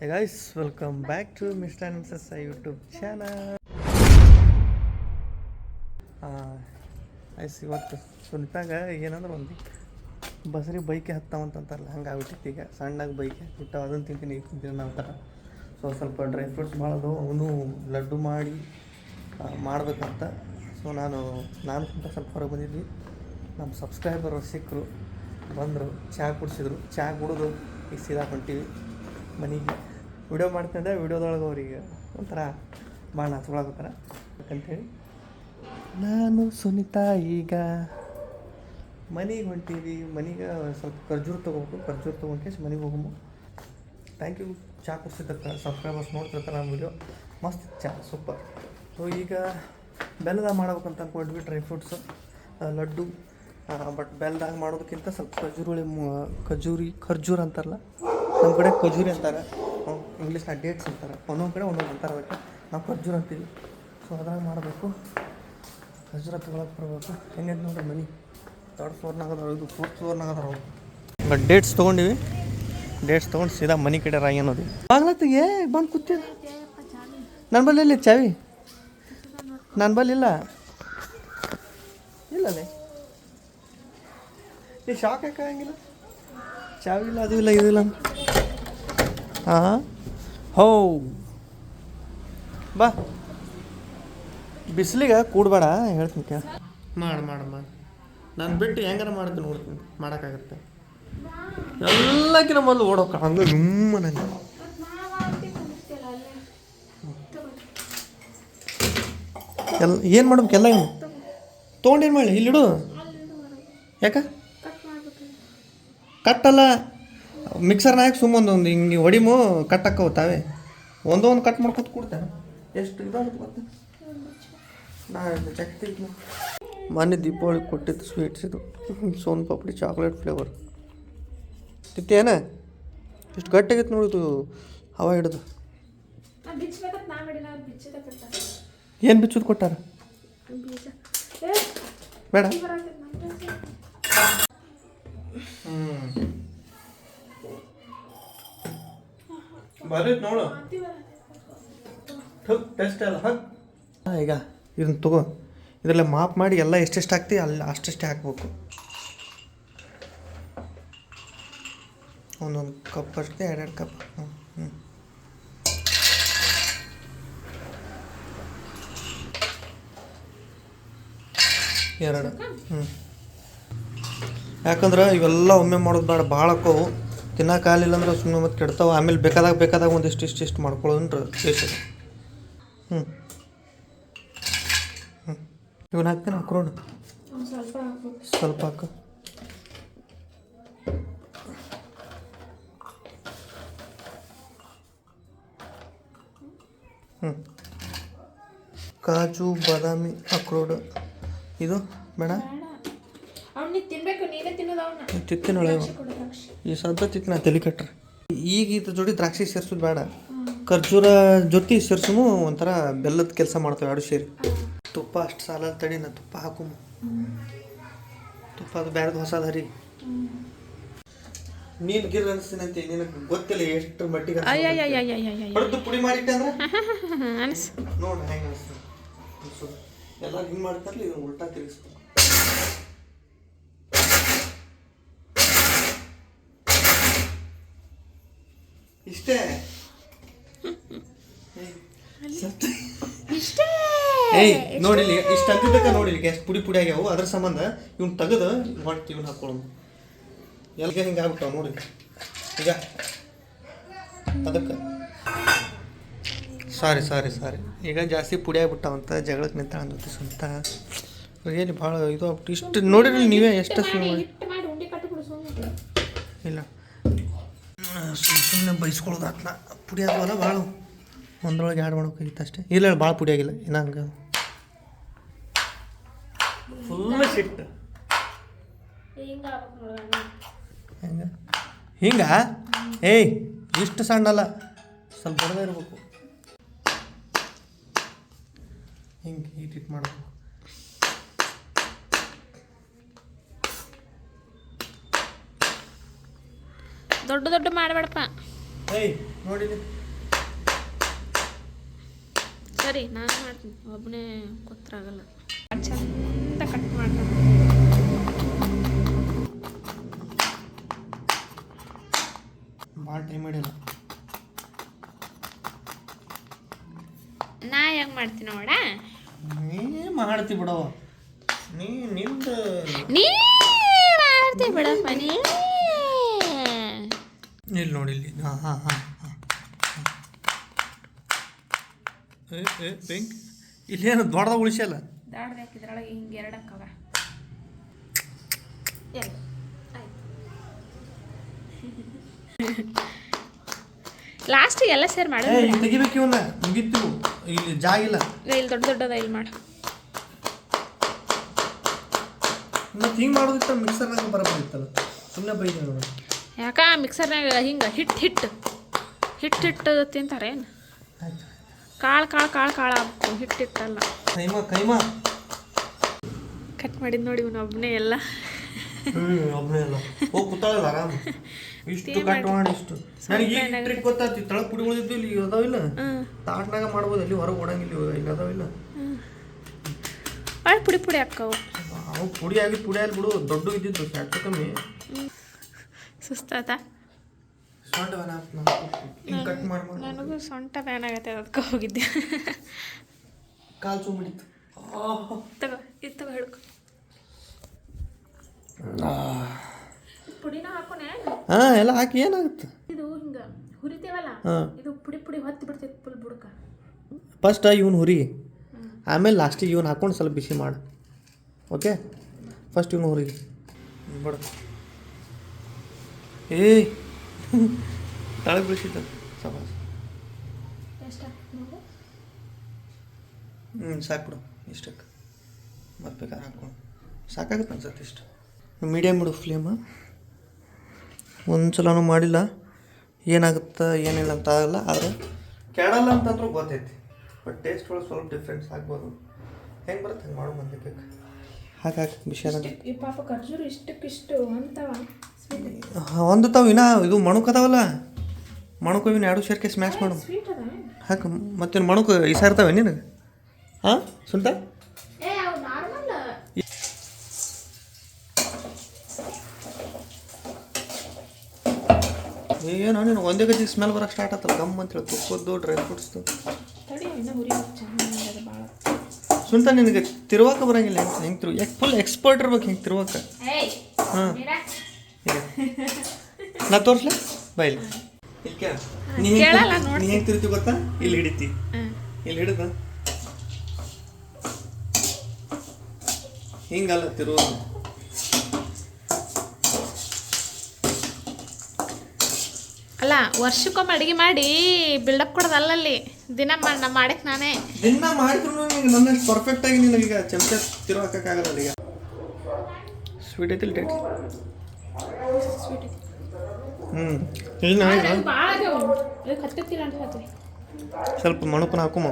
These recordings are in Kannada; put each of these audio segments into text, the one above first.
Hey welcome back to mister and missus I YouTube channel ice ಇವತ್ತು ಸುನಿತಾಗ ಏನಂದ್ರೆ ಒಂದು ಬಸರಿ ಬೈಕೆ ಹತ್ತಾವಂತಂತಾರಲ್ಲ ಹಂಗೆ ಆಗ್ಬಿಟ್ಟಿತ್ತು ಈಗ. ಸಣ್ಣಗೆ ಬೈಕೆ ಬಿಟ್ಟು ಅದನ್ನು ತಿಂತೀನಿ ಈಗ ತಿಂತೀನಿ ಅಂತಾರೆ ಸೊ ಸ್ವಲ್ಪ ಡ್ರೈ ಫ್ರೂಟ್ಸ್ ಮಾಡೋದು, ಅವನು ಲಡ್ಡು ಮಾಡಿ ಮಾಡಬೇಕಂತ. ಸೊ ನಾನು ನಾನು ಕುಂತ ಸ್ವಲ್ಪ ಹೊರಗೆ ಬಂದಿದ್ವಿ. ನಮ್ಮ ಸಬ್ಸ್ಕ್ರೈಬರ್ ಸಿಕ್ಕರು, ಬಂದರು ಚಹಾ ಕುಡಿಸಿದ್ರು. ಚಹಾ ಕುಡಿದು ಈಗ ಸೀದಾ ಹೊಂಟೀವಿ ಮನೆಗೆ. ವಿಡಿಯೋ ಮಾಡ್ತಿದ್ದೆ, ವಿಡಿಯೋದೊಳಗೆ ಅವ್ರಿಗೆ ಒಂಥರ ಭಾಳ ನಾಚ್ಕೊಳಕತ್ತಾರ ಯಾಕಂತೇಳಿ ನಾನು ಸುನಿತಾ ಈಗ ಮನೆಗೆ ಹೊಂಟೀವಿ. ಮನೆಗೆ ಸ್ವಲ್ಪ ಖರ್ಜೂರು ತೊಗೋಬೇಕು. ಖರ್ಜೂರು ತೊಗೊಂಡು ಮನೆಗೆ ಹೋಗಮು. ಥ್ಯಾಂಕ್ ಯು ಚಾ ಕುಡಿಸಿದ್ದಕ್ಕೆ ಸಬ್ಸ್ಕ್ರೈಬರ್ಸ್ ನೋಡ್ತಿರ್ತಾರೆ ನಮ್ಮ ವಿಡಿಯೋ ಮಸ್ತ್ ಚಾ ಸೂಪರ್ ಸೊ ಈಗ ಬೆಲ್ಲದಾಗ ಮಾಡ್ಬೇಕಂತ ಅಂದ್ಕೊಂಡ್ವಿ ಡ್ರೈ ಫ್ರೂಟ್ಸು ಲಡ್ಡು ಬಟ್ ಬೆಲ್ಲದಾಗ ಮಾಡೋದಕ್ಕಿಂತ ಸ್ವಲ್ಪ ಖಜೂರುಳಿ ಖಜೂರಿ, ಖರ್ಜೂರ ಅಂತಾರಲ್ಲ ನಮ್ಮ ಕಡೆ ಖಜೂರಿ ಅಂತಾರೆ. ಇಂಗ್ಲೀಷ್ನ ಡೇಟ್ಸ್ ಅಂತಾರೆ ಒಂದೊಂದು ಕಡೆ ಒಂದೊಂದು ಅಂತಾರೆ ಅದಕ್ಕೆ. ನಾವು ಖರ್ಜೂರ ಅಂತೀವಿ. ಸೊ ಅದ್ರಾಗ ಮಾಡಬೇಕು. ಖರ್ಜೂರ ತೊಗೊಳಕ್ಕೆ ಬರಬೇಕು. ಹೆಂಗೈತೆ ನೋಡ್ರಿ ಮನೆ? ತರ್ಡ್ ಫ್ಲೋರ್ನಾಗ ಅದಾವ ಇದು ಫೋರ್ತ್ ಫ್ಲೋರ್ನಾಗ ಅದಾವ ಡೇಟ್ಸ್ ತೊಗೊಂಡಿವಿ. ಡೇಟ್ಸ್ ತೊಗೊಂಡು ಸೀದಾ ಮನೆ ಕಡೆ ರಾಯಿ ಅನ್ನೋದು. ಬಾಗ್ಲತ್ತಿಗೆ? ಬಂದು ಕೂತಿಲ್ಲ ನನ್ನ ಬಲ್ಲಿ ಇಲ್ಲ ಚಾವಿ? ನನ್ನ ಬಲ್ಲಿ ಇಲ್ಲ. ಇಲ್ಲಲೇ ಈ ಶಾಕ್ ಹಾಕಂಗಿಲ್ಲ ಚಾವಿ ಇಲ್ಲ, ಅದು ಇಲ್ಲ, ಇದು ಇಲ್ಲ ಹಾಂ ಹೋ. ಬಾ. ಬಿಸಿಲಿಗೆ ಕೂಡಬೇಡ ಹೇಳ್ತೀನಿ ಕೇಳ. ಮಾಡು ಮಾಡಿ ಮಾಡಿ. ನಾನು ಬಿಟ್ಟು ಹೆಂಗಾರ ಮಾಡ್ತೀನಿ ನೋಡ್ತೀನಿ ಮಾಡೋಕ್ಕಾಗತ್ತೆ. ಎಲ್ಲಕ್ಕಿಂತ ಮೊದಲು ಓಡೋಕ ಹಂಗೆ ನಿಮ್ಮ ನಂಗೆ ಎಲ್ಲ ಏನು ಮಾಡ್ಬೇಕು ಎಲ್ಲ ಏನು ತೊಗೊಂಡೇನು ಮಾಡಿ ಇಲ್ಲಿಡು. ಯಾಕ? ಕಟ್ಟಲ್ಲ. ಮಿಕ್ಸರ್ನ ಹಾಕಿ ಸುಮ್ಮನೆ ಒಂದು ಹಿಂಗೆ ಹೊಡಿಮು ಕಟ್ ಹಾಕವು ತಾವೇ ಒಂದೊಂದು ಕಟ್ ಮಾಡ್ಕೊತ ಕೊಡ್ತೇನೆ. ಎಷ್ಟು ಇದಾಗುತ್ತೆ ಗೊತ್ತಾ? ನಾ ಚಕ್ತಿ ಮೊನ್ನೆ ದೀಪಾವಳಿ ಕೊಟ್ಟಿದ್ದು ಸ್ವೀಟ್ಸ್ ಇದು. ಸೋನ್ ಪಾಪಡಿ ಚಾಕ್ಲೇಟ್ ಫ್ಲೇವರ್ ತಿತ್ತೇನ ಇಷ್ಟು ಗಟ್ಟಿಗಿತ್ತು ನೋಡಿದು ಹವಾ ಹಿಡಿದು. ಏನು ಬಿಚ್ಚೋದು ಕೊಟ್ಟಾರ? ಬೇಡ. ಬರಾಕತ್ ನೋಡು. ಟೆಸ್ಟ್ ಅಲ್ಲ ಹಗ್ ಈಗ ಇದನ್ನ ತಗೋ. ಇದರಲ್ಲಿ ಮಾಪ್ ಮಾಡಿ ಎಲ್ಲ ಎಷ್ಟೆಷ್ಟು ಹಾಕ್ತಿ ಅಲ್ಲಿ ಅಷ್ಟೆಷ್ಟೇ ಹಾಕ್ಬೇಕು. ಒಂದೊಂದು ಕಪ್ ಅಷ್ಟೇ, ಎರಡೆರಡು ಕಪ್ ಹ್ಞೂ ಹ್ಞೂ ಎರಡು. ಹ್ಞೂ ಯಾಕಂದ್ರೆ ಇವೆಲ್ಲ ಒಮ್ಮೆ ಮಾಡೋದು ಬೇಡ ಭಾಳ ಹಾಕವು ತಿನ್ನಕ್ಕಾಗಲಿಲ್ಲ ಅಂದ್ರೆ ಸುಮ್ಮನೆ ಮತ್ತೆ ಕೆಡ್ತಾವೆ. ಆಮೇಲೆ ಬೇಕಾದಾಗ ಬೇಕಾದಾಗ ಒಂದಿಷ್ಟು ಇಷ್ಟು ಇಷ್ಟು ಮಾಡ್ಕೊಳ್ಳೋದ್ರ ಬೇಸ್ ಹ್ಞೂ ಹ್ಞೂ ಇವನ್ನ ಹಾಕ್ತೀನಿ ಹಾಕ್ರೋಣ ಸ್ವಲ್ಪ ಹಾಕು. ಹ್ಞೂ ಕಾಜು, ಬಾದಾಮಿ, ಅಕ್ರೋಡ್. ಇದು ಬೇಡ. ಬೇಡ ಅವ್ನು ನೀ ತಿನ್ಬೇಕು ನೀನೇ ತಿನ್ನೋದು ಅವನ್ನ. ಈ ಸದ್ದ ತಿತ್ತಿನ ತಲೆ ಕಟ್ರಿ. ಈಗ ಇದ್ರ ಜೋಡಿ ದ್ರಾಕ್ಷಿ ಸೇರ್ಸೋದು ಬೇಡ. ಖರ್ಜೂರ ಜೊತೆ ಸೇರ್ಸುಮು ಒಂಥರ ಬೆಲ್ಲದ ಕೆಲಸ ಮಾಡ್ತೇವೆ ಎರಡು ಸೇರಿ. ತುಪ್ಪ ಅಷ್ಟು ಸಾಲ ತಡಿ ನಾ ತುಪ್ಪ ಹಾಕುಮು ತುಪ್ಪ ಅದು ಬ್ಯಾರದು ಹೊಸ ಹರಿ ನೀನ್ ಗಿರ್ ಅನಿಸ್ತೀನಂತೆ ನಿನಗೆ ಗೊತ್ತಿಲ್ಲ ಎಷ್ಟು ಮಟ್ಟಿಗೆ ಹೊಡೆದು ಪುಡಿ ಮಾಡಿಟ್ಟೆ ಅಂದ್ರೆ ನೋಡಿ ಹೆಂಗೆ ಅನಿಸ್ತದೆ ಎಲ್ಲ ಹಿಂಗೆ ಮಾಡ್ತಾರಲ್ಲ ಇದನ್ನ ಉಲ್ಟಾ ತಿರುಗಿಸ್ಬೇಕು ಇಷ್ಟೇ. ಇಷ್ಟೇ. ಏಯ್ ನೋಡಿಲಿ ಇಷ್ಟು ಅಂತಿದ್ದಕ್ಕ ನೋಡಿಲಿ ಎಷ್ಟು ಪುಡಿ ಪುಡಿ ಆಗ್ಯಾವು. ಅದ್ರ ಸಂಬಂಧ ಇವ್ನ ತೆಗೆದು ಹೊಟ್ಟಿ ಇವ್ನ ಹಾಕೊಳ್ಳೋದು ಎಲ್ಗೆ ಹಿಂಗೆ ಆಗ್ಬಿಟ್ಟಾವ ನೋಡಿ. ಈಗ. ಅದಕ್ಕೆ. ಸಾರಿ ಸಾರಿ ಸಾರಿ. ಈಗ ಜಾಸ್ತಿ ಪುಡಿ ಆಗ್ಬಿಟ್ಟಾವಂತ ಜಗಳಕ್ಕೆ ನಿಂತ ಅಂದತಿ ಸ್ವಂತ. ಏನು ಭಾಳ ಇದು ಆಗ್ಬಿಟ್ಟು. ಇಷ್ಟು ನೋಡಿರಿ ನೀವೇ ಎಷ್ಟು ಇಲ್ಲ. ಬೈಸ್ಕೊಳ್ಳೋದು ಆತ್ನ ಪುಡಿ ಆದ್ವಲ್ಲ ಭಾಳ ಒಂದ್ರೊಳಗೆ ಆ್ಯಡ್ ಮಾಡ್ಬೇಕಾಗಿತ್ತು ಅಷ್ಟೇ. ಇಲ್ಲ ಭಾಳ ಪುಡಿ ಆಗಿಲ್ಲ. ಇನ್ನು ಹಂಗೆ. ಫುಲ್ ಸಿಟ್ಟು ಹಿಂಗ? ಹೆಂಗೆ? ಹಿಂಗ ಏಯ್ ಇಷ್ಟು ಸಣ್ಣಲ್ಲ. ಸ್ವಲ್ಪ ದೊಡ್ಡದೇ ಇರಬೇಕು. ಹಿಂಗೆ ಹೀಟ್ ಹೀಟ್ ಮಾಡಬೇಕು. ದೊಡ್ಡ ದೊಡ್ಡ ಮಾಡಬೇಡಪ್ಪ. ನೋಡಿಲಿ ಸರಿ ನಾನು ಮಾಡ್ತೀನಿ. ಒಬ್ಬನೇ ಗೊತ್ತಾಗಲ್ಲ ಚಂದ ಕಟ್ ಮಾಡ್ತೀನಿ ಭಾಳ ಟೈಮ್ ಹಿಡಿಯಲ್ಲ. ನಾ ಹೆಂಗೆ ಮಾಡ್ತೀನಿ ನೋಡ? ನೀ ಮಾಡ್ತಿ ಬಿಡವ ನೀ ನಿಮ್ದು ನೀ ಮಾಡ್ತಿ ಬಿಡಪ್ಪ ನೀ ಇಲ್ಲಿ ನೋಡಿ ಇಲ್ಲಿ. ಹಾಂ ಹಾಂ ಹಾಂ ಹಾಂ. ಏ ಏ ಬೆಂಕ್. ಇಲ್ಲೇನು ದೊಡ್ಡದ ಉಳಿಸಲ್ಲ ದಾಡ್ದು ಹಾಕಿದ್ರೊಳಗೆ ಹಿಂಗೆ ಎರಡು ಅಕ್ಕವ ಲಾಸ್ಟ್ ಎಲ್ಲ ಸೇರಿ ಮಾಡಿ. ತೆಗಿಬೇಕು ಇವನ್ನ ಮುಗಿತು. ಇಲ್ಲಿ ಜಾಗ ಇಲ್ಲ. ಇಲ್ಲಿ ದೊಡ್ಡ ದೊಡ್ಡದ ಇಲ್ಲಿ ಮಾಡು. ಮತ್ತೆ ಹಿಂಗೆ ಮಾಡೋದಿತ್ತ ಮಿಕ್ಸರ್ನಾಗ ಬರಬೇಕಿತ್ತಲ್ಲ ಸುಮ್ಮನೆ ಬೈದೆ ನೋಡು. ಯಾಕ ಮಿಕ್ಸರ್ನಾಗ ಹಿಂಗೆ ಹಿಟ್ಟು ಹಿಟ್ಟು ಹಿಟ್ಟು ಹಿಟ್ಟು ತಿಂತಾರೆ ಏನು? ಕಾಳು ಕಾಳು ಕಾಳು ಕಾಳು ಆಗ್ಬೇಕು ಹಿಟ್ಟು ಹಿಟ್ಟಲ್ಲ ಕಟ್ ಮಾಡಿದ್ ನೋಡಿ ಹ್ಞೂ ಒಬ್ಬನೇ ಎಲ್ಲ. ಇಷ್ಟು ಕಟ್ ಮಾಡಿ ಇಷ್ಟು. ನನಗೆ ಈ ಟ್ರಿಕ್ ಗೊತ್ತಾಯ್ತು ತಳಗ್ ಪುಡಿ ಉಳಿದಿದ್ದು ಇಲ್ಲಿ ಅದಾವಿಲ್ಲ ತಾಟ್ನಾಗ ಮಾಡ್ಬೋದು ಅಲ್ಲಿ ಹೊರಗೆ ಓಡಂಗಿಲ್ಲ ಇಲ್ಲಿ ಅದಾವಿಲ್ಲ ಭಾಳ ಪುಡಿ ಪುಡಿ ಹಾಕವು ಅವು ಪುಡಿ ಆಗಿ ಪುಡಿ ಆಗಿ ಬಿಡು ದೊಡ್ಡ ಇದ್ದಿದ್ದು ಹೆಚ್ಚು ಕಮ್ಮಿ. ಮಾಡಿ ನನಗೂ ಸೊಂಟ ಬ್ಯಾನ್ ಆಗತ್ತೆ ಅದಕ್ಕೆ ಹೋಗಿದ್ದೆ. ಕಾಲು ಸುಮ್ಮಿಡಿತು ತಗೋ ಇದು ತಗೋ ಹಿಡ್ಕೊ ಪುಡಿನ ಹಾಕೋನೆ ಹಾಂ ಎಲ್ಲ ಹಾಕಿ ಏನಾಗುತ್ತೆ? ಇದು ಹಿಂಗೆ ಹುರಿತೇವಲ್ಲ? ಹಾಂ. ಇದು ಪುಡಿ ಪುಡಿ ಹೊತ್ತಿ ಬಿಡ್ತೈತೆ ಫುಲ್ ಬುಡಕ. ಫಸ್ಟ್ ಇವನ್ ಹುರಿ. ಆಮೇಲೆ ಲಾಸ್ಟಿಗೆ ಇವನ್ ಹಾಕೊಂಡು ಸ್ವಲ್ಪ ಬಿಸಿ ಮಾಡು. ಓಕೆ ಫಸ್ಟ್ ಇವನು ಹುರಿ. ಬಡ. ಏಯ್. ತಳಗೆ ಬಿಡಿಸಿದ್ದ. ಸಬಾಸ್. ಹ್ಞೂ ಸಾಕು ಬಿಡು. ಇಷ್ಟಕ್ಕೆ. ಮತ್ತೆ ಬೇಕಾದ್ರೆ ಹಾಕೊಂಡು ಸಾಕಾಗುತ್ತೆ ಅನ್ಸತ್ತೆ ಇಷ್ಟು. ಮೀಡಿಯಮ್ ಬಿಡು ಫ್ಲೇಮ ಒಂದು ಸಲನೂ ಮಾಡಿಲ್ಲ. ಏನಾಗುತ್ತೆ, ಏನಿಲ್ಲ ಅಂತ ಆಗಲ್ಲ. ಆದರೆ ಕೆಡಲ್ಲ ಅಂತಂದ್ರೂ ಗೊತ್ತೈತಿ. ಬಟ್ ಟೇಸ್ಟ್ ಒಳಗೆ ಸ್ವಲ್ಪ ಡಿಫ್ರೆನ್ಸ್ ಆಗ್ಬೋದು. ಹೆಂಗೆ ಬರುತ್ತೆ? ಹಂಗೆ ಮಾಡೋ ಮಂದಿ ಬೇಕು ಹಾಕಿ ಬಿಸಿ ಪಾಪ ಖರ್ಜೂರು ಇಷ್ಟಕ್ಕಿಷ್ಟು ಅಂತವ ಒಂದು ತಾವು ಇನ್ನ ಇದು ಮಣುಕ್ ಅದಾವಲ್ಲ? ಮಣುಕು ಇವ್ನ ಎರಡು ಸೇರ್ಕೆ ಸ್ಮ್ಯಾಶ್ ಮಾಡು. ಹಾಕ ಮತ್ತೇನು ಮಣುಕು ಈ ಸಾರ್ತಾವೆ ನೀನು ಹಾಂ ಸುಂಟ ಏನೋ ನೀನು ಒಂದೇ ಗಜ್ಜಿ ಸ್ಮೆಲ್ ಬರೋಕ್ಕೆ ಸ್ಟಾರ್ಟ್ ಆತಲ್ಲ ಗಮ್ ಅಂತೇಳಿ ತುಪ್ಪದ್ದು ಡ್ರೈ ಫ್ರೂಟ್ಸ್ದು ಸುಂಟ ನಿನಗೆ ತಿರುವಾಕ ಬರಂಗಿಲ್ಲ ಹೆಂಗೆ ತಿರು ಎಕ್ ಫುಲ್ ಎಕ್ಸ್ಪರ್ಟ್ ಇರ್ಬೇಕು ಹಿಂಗೆ ತಿರುವಾಕ. ಹಾಂ. ನಾ ತೋರ್ಸ್ಲಾ? ಬೈಲಿ. ನೀ ಹೆಂಗೆ ತಿರುತಿ ಗೊತ್ತಾ? ಇಲ್ಲಿ ಹಿಡಿತಿ. ಇಲ್ಲಿ ಹಿಡಿದ. ಹಿಂಗಲ್ಲ ತಿರು. ಅಲ್ಲ ವರ್ಷಕ್ಕೊಮ್ಮೆ ಅಡಿಗೆ ಮಾಡಿ ಬಿಲ್ಡಪ್ ಕೊಡದ ಅಲ್ಲಲ್ಲಿ. ದಿನ ಮಾಡಿ ನಾ ಮಾಡಕ್ಕೆ ನಾನೇ. ದಿನ ಮಾಡಿದ್ರು ನಿನಗೆ ನನ್ನಷ್ಟು ಪರ್ಫೆಕ್ಟ್ ಆಗಿ ನಿನಗೀಗ ಚಮಚ ತಿರು ಹಾಕೋಕ್ಕಾಗಲ್ಲ ಈಗ. ಸ್ವೀಟ್ ಐತಿಲ್ಲ ಡೇಟ್ ಹ್ಞೂ ಇಲ್ಲ ನಾನು ಭಾಳ ಅಂತ ಹೇಳ್ತೀವಿ. ಸ್ವಲ್ಪ ಮಣುಪನ ಹಾಕುಮ?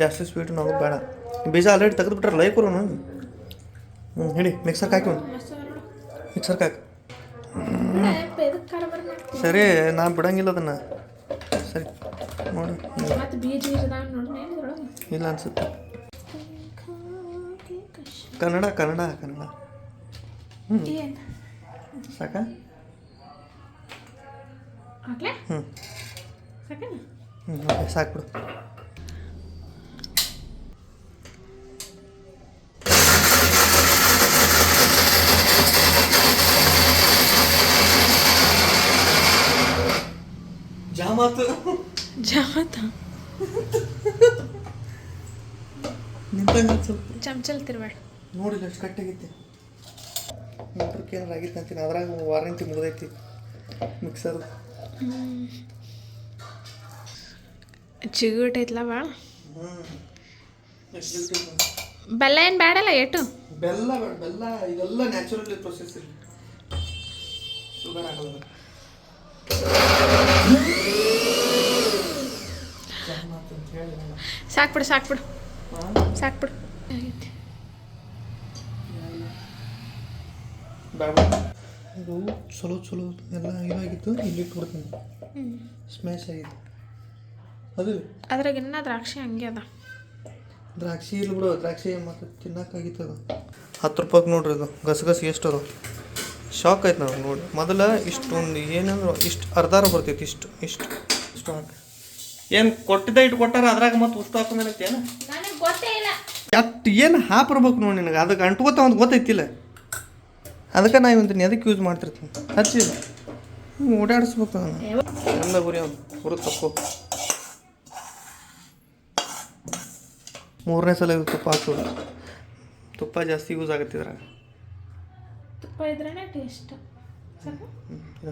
ಜಾಸ್ತಿ ಸ್ವೀಟ್ ನಾವು ಬೇಡ. ಬೀಜ ಆಲ್ರೆಡಿ ತೆಗೆದು ಬಿಟ್ರೆ ಲೈಕ್ ಕೊರೋನು ಹ್ಞೂ ಹೇಳಿ ಮಿಕ್ಸರ್ ಹಾಕಿ ಮಿಕ್ಸರ್ ಮಿಕ್ಸರ್ಗೆ ಹಾಕಿ. ಸರಿ ನಾ ಬಿಡಂಗಿಲ್ಲ ಅದನ್ನು. ಸರಿ ನೋಡು. ಇಲ್ಲ ಅನ್ಸುತ್ತೆ. ಕನ್ನಡ ಕನ್ನಡ ಕನ್ನಡ. ಏನು? ಸಾಕಾ? ಹ್ಞೂ ಹ್ಞೂ ಓಕೆ ಸಾಕು ಬಿಡು. ಜಾಮಾತು. ಜಾಮತ? ನಿಂತಂಗೆ ಸ್ವಲ್ಪ ಚಮಚಲ್ ತಿರ್ಬೇಡ ನೋಡಿಲ್ಲ ಅಷ್ಟು ಕಟ್ಟಾಗೈತಿ ನಂತರಕ್ಕೆ ಏನಾರು ಆಗಿತ್ತು ಅಂತೀನಿ. ಅದ್ರಾಗ ವಾರಂಟಿ ಮುಗ್ದೈತಿ. ಮಿಕ್ಸರ್ ಚಿಗುಟ್ ಐತ್ಲ ಭಾಳ ಬೆಲ್ಲ ಏನು ಬೇಡಲ್ಲ ಏಟು ಬೆಲ್ಲ ಬೇಡ ಬೆಲ್ಲ ಇದೆಲ್ಲ ನ್ಯಾಚುರಲ್ ಪ್ರೊಸೆಸ್ ಇರಲಿ. ಶುಗರ್ ಆಗಲ್ಲ. ಸಾಕ್ಬಿಡು ಸಾಕ್ಬಿಡು. ಸಾಕ್ಬಿಡು. ಬೇಡ ಇದು ಚಲೋ ಚಲೋ ಎಲ್ಲ ಇದಾಗಿತ್ತು ಇಲ್ಲಿ ಕೊಡ್ತೀನಿ. ಸ್ಮ್ಯಾಶ್ ಆಗಿತ್ತು ಅದು? ಅದ್ರಾಗ ಇನ್ನ ದ್ರಾಕ್ಷಿ ಹಂಗೆ ಅದ. ದ್ರಾಕ್ಷಿ ಇಲ್ಲ ಬಿಡು ದ್ರಾಕ್ಷಿ ಮತ್ತು ತಿನ್ನಕ್ಕಾಗಿತ್ತು ಅದು. ಹತ್ತು ರೂಪಾಯಿಗೆ ನೋಡ್ರಿ ಅದು ಗಸಗಸೆ ಎಷ್ಟು ಅದು ಶಾಕ್ ಆಯ್ತು ನಾವು ನೋಡಿ. ಮೊದಲ ಇಷ್ಟೊಂದು ಏನಂದ್ರೆ ಇಷ್ಟು ಅರ್ಧಾರ ಬರ್ತೈತಿ ಇಷ್ಟು ಇಷ್ಟು ಇಷ್ಟು ಹಾಕಿ ಏನು ಕೊಟ್ಟಿದ್ದ ಇಟ್ಟು ಕೊಟ್ಟಾರ ಅದ್ರಾಗ ಮತ್ತೆ ಉಸ್ತು ಹಾಕೊಂಡೇನೈತೇನು ನನಗೆ ಗೊತ್ತೇ ಇಲ್ಲ. ಅಷ್ಟು ಏನು ಹಾಪಿರ್ಬೇಕು ನೋಡಿ ನಿನಗೆ. ಅದಕ್ಕೆ ಅಂಟ್ಕೋತ ಒಂದು ಗೊತ್ತೈತಿಲ್ಲ. ಅದಕ್ಕೆ ನಾ ಇವಂತೀನಿ ಅದಕ್ಕೆ ಯೂಸ್ ಮಾಡ್ತಿರ್ತೀನಿ. ಹಚ್ಚಿ ಓಡಾಡಿಸ್ಬೇಕು ನಾನು ಎಲ್ಲ ಗುರಿ ಅವ್ನು. ಹುರು ತಪ್ಪು. ಮೂರನೇ ಸಲ ಇದು ತುಪ್ಪ ಹಾಕೋದು ತುಪ್ಪ ಜಾಸ್ತಿ ಯೂಸ್ ಆಗುತ್ತಿದ್ರ ತುಪ್ಪ ಇದ್ರೇ ಟೇಸ್ಟ್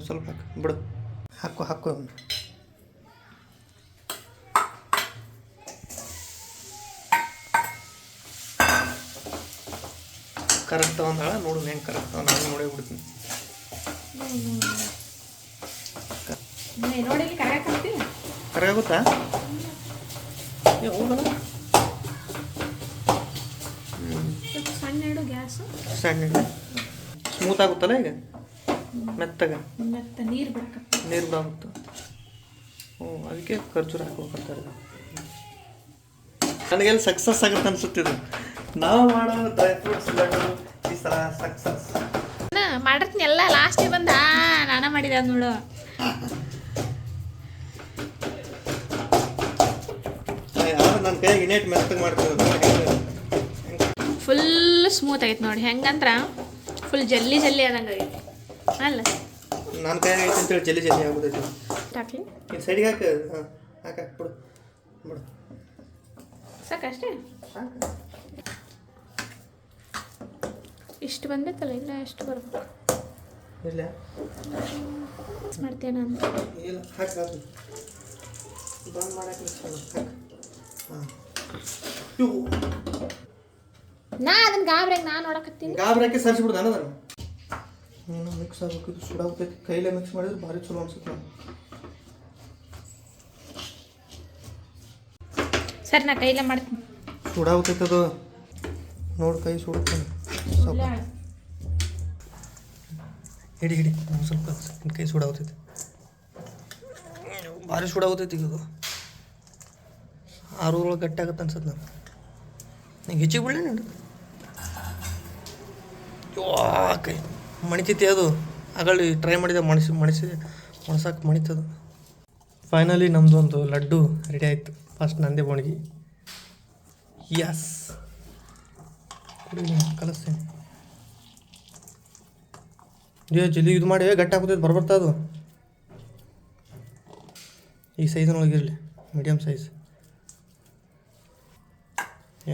ಸ್ವಲ್ಪ ಹಾಕು. ಬಿಡು. ಹಾಕು ಹಾಕು ಕರೆಕ್ಟ್ ಒಂದಾಳ ನೋಡು ಹೆಂಗೆ ಕರೆಕ್ಟ್ ನಾನು ನೋಡಿ ಬಿಡ್ತೀನಿ. ಕರೆಯಾಗುತ್ತಾ ಏ ಸ್ವಲ್ಪ ಸಣ್ಣ ಸ್ಮೂತ್ ಆಗುತ್ತಲ್ಲ ಈಗ? ಮೆತ್ತಗ? ಮತ್ತೆ. ನೀರು ನೀರು ಬಿಡಾಗುತ್ತೆ. ಹ್ಞೂ ಅದಕ್ಕೆ ಖರ್ಜೂರ ಹಾಕೋಬೇಕಂತಾರೆ ನನಗೆಲ್ಲ ಸಕ್ಸಸ್ ಆಗುತ್ತೆ ಅನ್ಸುತ್ತಿದ್ದು ನಾವು ಮಾಡೋ ಡ್ರೈ ಫ್ರೂಟ್ಸ್ ಲಡ್ಡು ಈ ಸಲ ಸಕ್ಸಸ್ ಮಾಡಿರ್ತೀನಿ ಎಲ್ಲ ಲಾಸ್ಟಿಗೆ ಬಂದ. ನಾನ ಮಾಡಿದೆ ನೋಡು. ನನ್ನ ಕೈಯಾಗ ಇನ್ನೇಟ್ ಮೆತ್ತಗೆ ಮಾಡ್ತಿದ್ದೆ ಫುಲ್ ಸ್ಮೂತ್ ಆಗೈತೆ ನೋಡಿ. ಹೆಂಗಂದ್ರ? ಫುಲ್ ಜಲ್ಲಿ ಜಲ್ಲಿ ಆದಂಗೆ ಆಗೈತಿ. ಅಲ್ಲ? ನನ್ನ ಕೈಯಾಗ ಐತೆ ಅಂತೇಳಿ ಜಲ್ದಿ ಜಲ್ದಿ ಆಗ್ಬಿಟ್ಟೈತಿ ಹಾಕ್ಲಿ ಇದು ಸೈಡಿಗೆ ಹಾಕ. ಹಾಂ ಹಾಕಿ ಬಿಡು. ಬಿಡು. ಸಾಕಷ್ಟೇ ಸಾಕು. ಇಷ್ಟು ಬಂದೈತಲ್ಲ ಇಲ್ಲ ಎಷ್ಟು ಬರ್ಬೇಕು. ಇಲ್ಲ. ಮಾಡ್ತೇನೆ ಅಂತ. ಇಲ್ಲ ಹಾಕಿ ಹಾಕು. ಬಂದ್ ಮಾಡಕ್ಕೆ ನಾ ಅದನ್ನ ಗಾಬ್ರಾಗ ನಾನು ನೋಡಕತ್ತೀನಿ. ಗಾಬ್ರಾಕಿ ನಾನು ಅನ್ನೋದನ್ನು ಹ್ಞೂ ಮಿಕ್ಸ್ ಆಗ್ಬೇಕು ಇದು ಸುಡಾಗ್ತೈತಿ ಕೈಲೇ ಮಿಕ್ಸ್ ಮಾಡಿದ್ರೆ ಭಾರಿ ಚಲೋ ಅನ್ಸುತ್ತೆ ಸರ್ ಸರಿ ನಾ ಕೈಲೇ ಮಾಡ್ತೀನಿ. ಸುಡಾಗ್ತೈತೆ ಅದು. ನೋಡಿ ಕೈ ಸುಡುತ್ತಾನೆ ಹಿಡಿ ಹಿಡಿ. ಸ್ವಲ್ಪ ಕೈ ಕೈ ಸುಡಾಗ್ತೈತಿ. ಭಾರಿ ಸುಡಾಗ್ತೈತಿ ಈಗ ಆರು ಒಳಗೆ ಗಟ್ಟಿ ಆಗತ್ತೆ ಅನ್ಸುತ್ತೆ ನಾನು ನಿಂಗೆ ಹೆಚ್ಚಿಗೆ ಬಿಡಲಿ ನೋಡಿ ಕೈ. ಮಣಿತೈತಿ ಅದು. ಆಗಲಿ ಟ್ರೈ ಮಾಡಿದೆ, ಮಣಿಸಿ ಮಣಿಸಿ ಮಣಸಕ್ಕೆ ಮಣಿತದು. ಫೈನಲಿ ನಮ್ಮದು ಒಂದು ಲಡ್ಡು ರೆಡಿ ಆಯಿತು. ಫಸ್ಟ್ ನಂದೇ ಬೋಣಿಗೆ. ಯಸ್ ಕಲಿಸ್ತೀನಿ. ಏ ಜಲ್ದಿ ಇದು ಮಾಡಿ ಗಟ್ಟಿ ಹಾಕೋತೈತೆ ಬರ್ಬರ್ತಾ ಅದು. ಈ ಸೈಜಿನೊಳಗೆ ಇರಲಿ ಮೀಡಿಯಮ್ ಸೈಜ್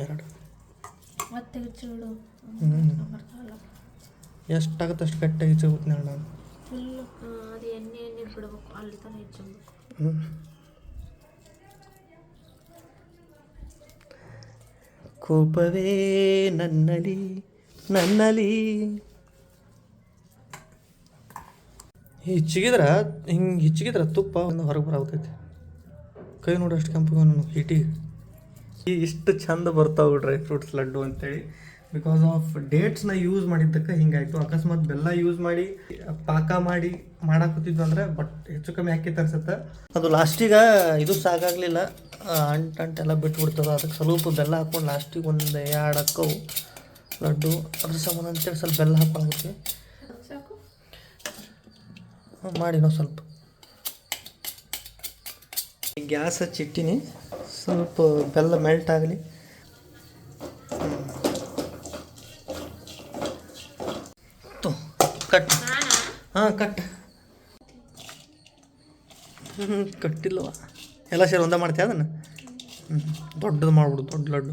ಎರಡು. ಎಷ್ಟಾಗುತ್ತೆ ಅಷ್ಟು ಗಟ್ಟಿ ಹೆಚ್ಚಾಗುತ್ತೆ ನಾನು. ಫುಲ್ ಅದು ಎಣ್ಣೆ ಎಣ್ಣೆ ಬಿಡ್ಬೇಕು ಅಲ್ಲಿ ತನಕ ಹೆಚ್ಚಬೇಕು ಹ್ಞೂ ಕೋಪವೇ ನನ್ನಲಿ ನನ್ನಲಿ ಹಿಚ್ಚಿಗಿದ್ರ ಹಿಂಗೆ ಹೆಚ್ಚಿಗಿದ್ರ ತುಪ್ಪ ಒಂದು ಹೊರಗೆ ಬರಾಗ್ತೈತಿ ಕೈ ನೋಡಿ ಅಷ್ಟು ಕೆಂಪು ನಾನು ಈ ಇಷ್ಟು ಚಂದ ಬರ್ತಾವೆ ಡ್ರೈ ಫ್ರೂಟ್ಸ್ ಲಡ್ಡು ಅಂತೇಳಿ. ಬಿಕಾಸ್ ಆಫ್ ಡೇಟ್ಸ್ನ ಯೂಸ್ ಮಾಡಿದ್ದಕ್ಕೆ ಹಿಂಗಾಯಿತು ಅಕಸ್ಮಾತ್ ಬೆಲ್ಲ ಯೂಸ್ ಮಾಡಿ, ಪಾಕ ಮಾಡಿ ಮಾಡಾಕತ್ತಿದ್ವು ಅಂದ್ರೆ ಬಟ್ ಹೆಚ್ಚು ಕಮ್ಮಿ ಹಾಕಿ ಅನ್ಸುತ್ತೆ ಅದು ಲಾಸ್ಟಿಗೆ ಇದು ಸಾಕಾಗಲಿಲ್ಲ ಅಂಟು ಅಂಟೆಲ್ಲ ಬಿಟ್ಬಿಡ್ತದೆ. ಅದಕ್ಕೆ ಸ್ವಲ್ಪ ಬೆಲ್ಲ ಹಾಕೊಂಡು ಲಾಸ್ಟಿಗೆ ಒಂದು ಎರಡು ಅಕ್ಕವು ಲಡ್ಡು. ಅದ್ರ ಸಂಬಂಧ ಅಂತೇಳಿ ಸ್ವಲ್ಪ ಬೆಲ್ಲ ಹಾಕೊಂಡ್ಬಿಡ್ತೀವಿ ಸಾಕು. ಮಾಡಿ ನಾವು ಸ್ವಲ್ಪ. ಗ್ಯಾಸ್ ಹಚ್ಚಿಟ್ಟಿನಿ ಸ್ವಲ್ಪ ಬೆಲ್ಲ ಮೆಲ್ಟ್ ಆಗಲಿ. ಕಟ್ ಹಾಂ ಕಟ್ ಹ್ಞೂ ಕಟ್ಟಿಲ್ವ ಎಲ್ಲ ಸೇರಿ ಒಂದೇ ಮಾಡ್ತೀಯ ಅದನ್ನು? ಹ್ಞೂ ದೊಡ್ಡದು ಮಾಡ್ಬಿಡು ದೊಡ್ಡ ಲಡ್ಡು.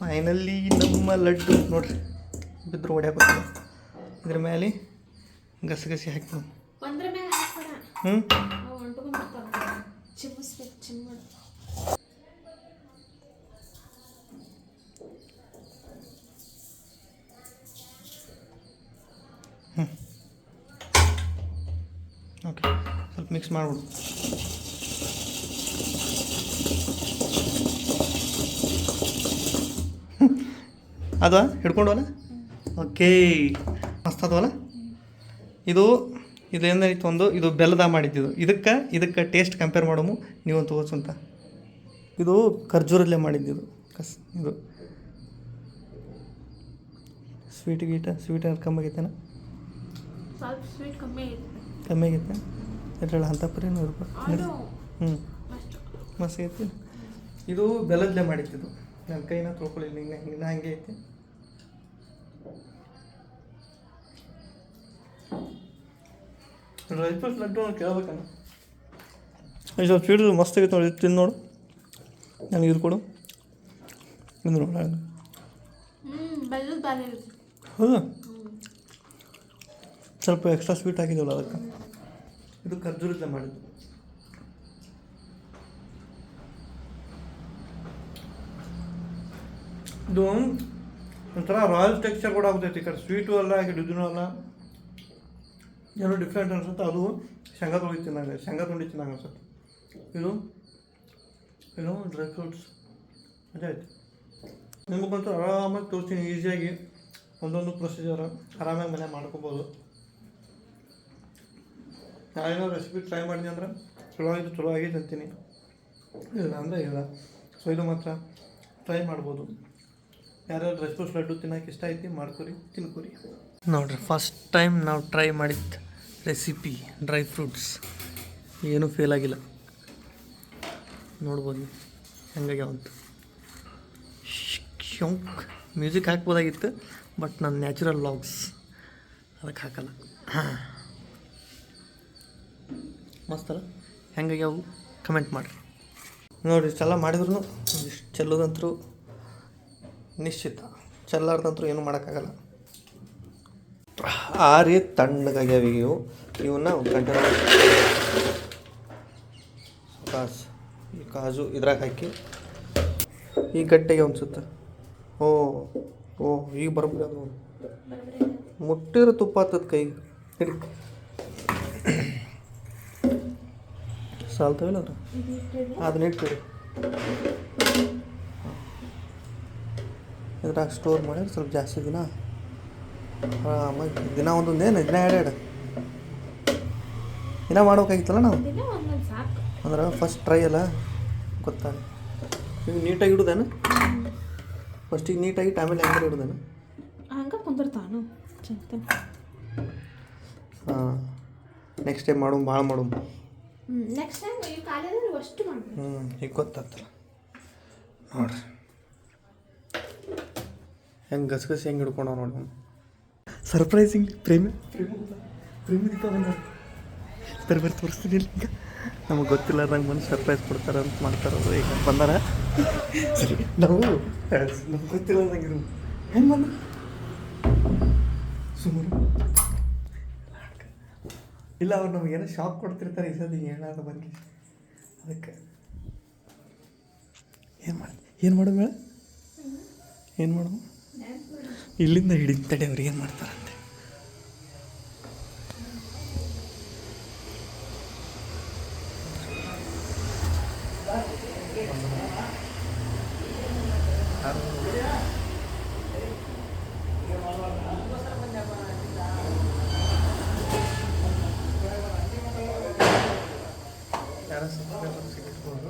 ಫೈನಲಿ ನಮ್ಮ ಲಡ್ಡು. ನೋಡ್ರಿ ಬಿದ್ರು ಹೊಡ್ಯಾಕ ಇದ್ರ ಮೇಲೆ ಗಸಗಸಿ ಹಾಕಿ ಹ್ಞೂ ಹ್ಞೂ ಓಕೆ ಸ್ವಲ್ಪ ಮಿಕ್ಸ್ ಮಾಡ್ಬಿಡು. ಅದ? ಹಿಡ್ಕೊಂಡವಲ್ಲ ಓಕೆ ಮಸ್ತ್ ಅದವಲ್ಲ ಇದು ಇದು ಏನಾಯ್ತು ಒಂದು ಇದು ಬೆಲ್ಲದ ಮಾಡಿದ್ದು ಇದಕ್ಕೆ ಇದಕ್ಕೆ ಟೇಸ್ಟ್ ಕಂಪೇರ್ ಮಾಡೋಮು ನೀವು ತೋರ್ಸಂತ ಇದು ಖರ್ಜೂರಲ್ಲೇ ಮಾಡಿದ್ದು ಕಸ್ ಇದು. ಸ್ವೀಟ್ ಗೀಟ ಸ್ವೀಟ್ ಏನಾದ್ರು ಕಮ್ಮಿ ಆಗೈತೆನ? ಕಮ್ಮಿ ಆಗೈತೆ. ಇದ್ರಲ್ಲಿ ಅಂತ ಪರಿ ನೂರು ರೂಪಾಯಿ ಹ್ಞೂ ಮಸ್ತ್. ಇದು ಬೆಲ್ಲದಲ್ಲೇ ಮಾಡಿದ್ದು ನನ್ನ ಕೈನ ತೊಳ್ಕೊಳ್ಳಿಲ್ಲ ಹಿಂಗೆ ಹಿಂಗೆ ಹಂಗೆ ಐತಿ ರೈತರು ಲಡ್ಡು ಕೇಳ್ಬೇಕಣ್ಣ. ಇದು ಸ್ವೀಟ್ ಮಸ್ತ್ ಆಗೈತೆ ನೋಡಿ ತಿಂದು ನೋಡು. ನನಗೆ ಇದು ಕೊಡು. ಇದು ನೋಡು ಹೌದಾ? ಸ್ವಲ್ಪ ಎಕ್ಸ್ಟ್ರಾ ಸ್ವೀಟ್ ಹಾಕಿದ್ವಲ್ಲ ಅದಕ್ಕೆ. ಇದು ಖರ್ಜೂರದಲ್ಲೇ ಮಾಡಿದ್ದು. ಇದು ಒಂಥರ ರಾಯಲ್ ಟೆಕ್ಸ್ಚರ್ ಕೂಡ ಆಗ್ತೈತಿ ಈ ಕಡೆ. ಸ್ವೀಟು ಅಲ್ಲ ಕಡೆ ಇದೂ ಅಲ್ಲ. ಏನೋ ಡಿಫ್ರೆಂಟ್ ಅನ್ಸುತ್ತೆ. ಅದು ಶೇಂಗಾ ತೊಳಿ ತಿನ್ನಂಗೆ, ಶೇಂಗಾ ತುಂಡಿ ತಿನ್ನಂಗೆ ಅನ್ಸುತ್ತೆ. ಇದು ಏನು ಡ್ರೈ ಫ್ರೂಟ್ಸ್ ಅದೇ ಆಯ್ತು. ಬಂತು ಆರಾಮಾಗಿ ತೋರಿಸ್ತೀನಿ, ಈಸಿಯಾಗಿ ಒಂದೊಂದು ಪ್ರೊಸೀಜರ್ ಆರಾಮಾಗಿ ಮನೆ ಮಾಡ್ಕೋಬೋದು. ನಾವೇನೋ ರೆಸಿಪಿ ಟ್ರೈ ಮಾಡಿದೆ ಅಂದ್ರೆ ಚಲೋ ಆಗಿದ್ದು ಚಲೋ ಆಗಿ ಅಂತೀನಿ. ಇಲ್ಲ ಅಂದರೆ ಇಲ್ಲ. ಸೊ ಇದು ಮಾತ್ರ ಟ್ರೈ ಮಾಡ್ಬೋದು. ಯಾರ್ಯಾರು ರಸ್ಪೂಸ್ ಲಡ್ಡು ತಿನ್ನೋಕೆ ಇಷ್ಟ ಐತಿ ಮಾಡ್ಕೊರಿ, ತಿನ್ಕೊರಿ. ನೋಡ್ರಿ ಫಸ್ಟ್ ಟೈಮ್ ನಾವು ಟ್ರೈ ಮಾಡಿದ ರೆಸಿಪಿ ಡ್ರೈ ಫ್ರೂಟ್ಸ್ ಏನೂ ಫೇಲ್ ಆಗಿಲ್ಲ. ನೋಡ್ಬೋದು ಹೆಂಗಾಗಿ ಹೆಂಗಾಗ್ಯಾವಂತ ಶೊಂಕ್ ಮ್ಯೂಸಿಕ್ ಹಾಕ್ಬೋದಾಗಿತ್ತು ಬಟ್ ನನ್ನ ನ್ಯಾಚುರಲ್ ಲಾಗ್ಸ್ ಅದಕ್ಕೆ ಹಾಕಲ್ಲ ಮಸ್ತಲ್ಲ ಹೆಂಗಾಗ್ಯಾವು ಕಮೆಂಟ್ ಮಾಡಿರಿ ನೋಡಿರಿ ಇಷ್ಟೆಲ್ಲ ಮಾಡಿದ್ರು ಇಷ್ಟು ಚೆಲ್ಲೋದಂತರೂ ನಿಶ್ಚಿತ. ಚೆಲ್ಲಾರ್ದಂತೂ ಏನು ಮಾಡೋಕ್ಕಾಗಲ್ಲ. ಆರಿ ತಣ್ಣಗಾಗ್ಯಾವ ಇವು ಇವನ್ನ ಒಂದು ಕಾಸು, ಈ ಕಾಜು ಇದ್ರಾಗ ಹಾಕಿ ಈ ಗಡ್ಡೆಗೆ ಅನ್ಸುತ್ತೆ ಓ ಓ, ಈಗ ಬರ್ಬೋದು ಅದು. ಮುಟ್ಟಿರೋ ತುಪ್ಪ ಹತ್ತದ ಕೈಗೆ ಹಿಡಿ ಸಾಲ್ತವಿಲ್ಲ ಅದು? ಅದನ್ನ ಇಟ್ಬಿಡಿ ಇದ್ರಾಗ ಸ್ಟೋರ್ ಮಾಡಿದ್ರೆ ಸ್ವಲ್ಪ ಜಾಸ್ತಿ ದಿನ. ಆರಾಮಾಗಿ ದಿನ ಒಂದೊಂದು ಏನು ದಿನ ಎರಡು ಎರಡು. ದಿನ ಮಾಡ್ಬೇಕಾಗಿತ್ತಲ್ಲ ನಾವು? ಅಂದ್ರೆ ಫಸ್ಟ್ ಟ್ರೈ ಅಲ್ಲ ಗೊತ್ತಾಗ ಈಗ ನೀಟಾಗಿ ಇಡುದೇನು? ಫಸ್ಟಿಗೆ ನೀಟಾಗಿ ಆಮೇಲೆ ಹೆಂಗೆ ಇಡುದೇನು? ಹಂಗೆ ಕುಂದಿರ್ತಾನು ಚಂತ ಹಾಂ ನೆಕ್ಸ್ಟ್ ಟೈಮ್ ಮಾಡು ಭಾಳ ಮಾಡು ಹ್ಞೂ ನೆಕ್ಸ್ಟ್ ಟೈಮ್ ಈ ಕಾಲೇಜಲ್ಲಿ ಅಷ್ಟು ಮಾಡ್ಬೇಕು ಹ್ಞೂ ಈಗ ಗೊತ್ತಾಗ್ತಲ್ಲ ನೋಡ್ರಿ. ಹೆಂಗೆ ಗಸಗಸಿ ಹೆಂಗೆ ಹಿಡ್ಕೊಂಡವ ನೋಡಿ ಸರ್ಪ್ರೈಸಿಂಗ್ ಪ್ರೇಮಿ. ಪ್ರೇಮ ಪ್ರೇಮ ದೀಪ ಬಂದ ಬರ್ರಿ, ತೋರಿಸ್ತೀನಿ ಈಗ. ನಮಗೆ ಗೊತ್ತಿಲ್ಲಾರ್ದಂಗೆ ಬಂದು ಸರ್ಪ್ರೈಸ್ ಕೊಡ್ತಾರೆ ಅಂತ ಮಾಡ್ತಾರದು ಈಗ ಬಂದಾರ? ಸರಿ, ನಾವು, ನಮ್ಗೆ ಗೊತ್ತಿಲ್ಲ ನಂಗೆ ಹೆಂಗೆ ಬಂದ? ಸುಮ್ಮನೆ ಇಲ್ಲ, ಅವ್ರು ನಮಗೇನೋ ಶಾಕ್ ಕೊಡ್ತಿರ್ತಾರೆ ಈ ಸತಿ ಏನಾದ್ರು ಬಂದು ಅದಕ್ಕೆ. ಏನು ಮಾಡಿ, ಏನು ಮಾಡೋದು ಮೇಳ ಏನು ಮಾಡೋ ಇಲ್ಲಿಂದ ಹಿಡಿದ ತಡೆ ಅವ್ರು ಏನು ಮಾಡ್ತಾರಂತೆ? ಯಾರೋ ಸಬ್ಸ್ಕ್ರೈಬರ್ ಸಿಗಿಟ್ಬೋದು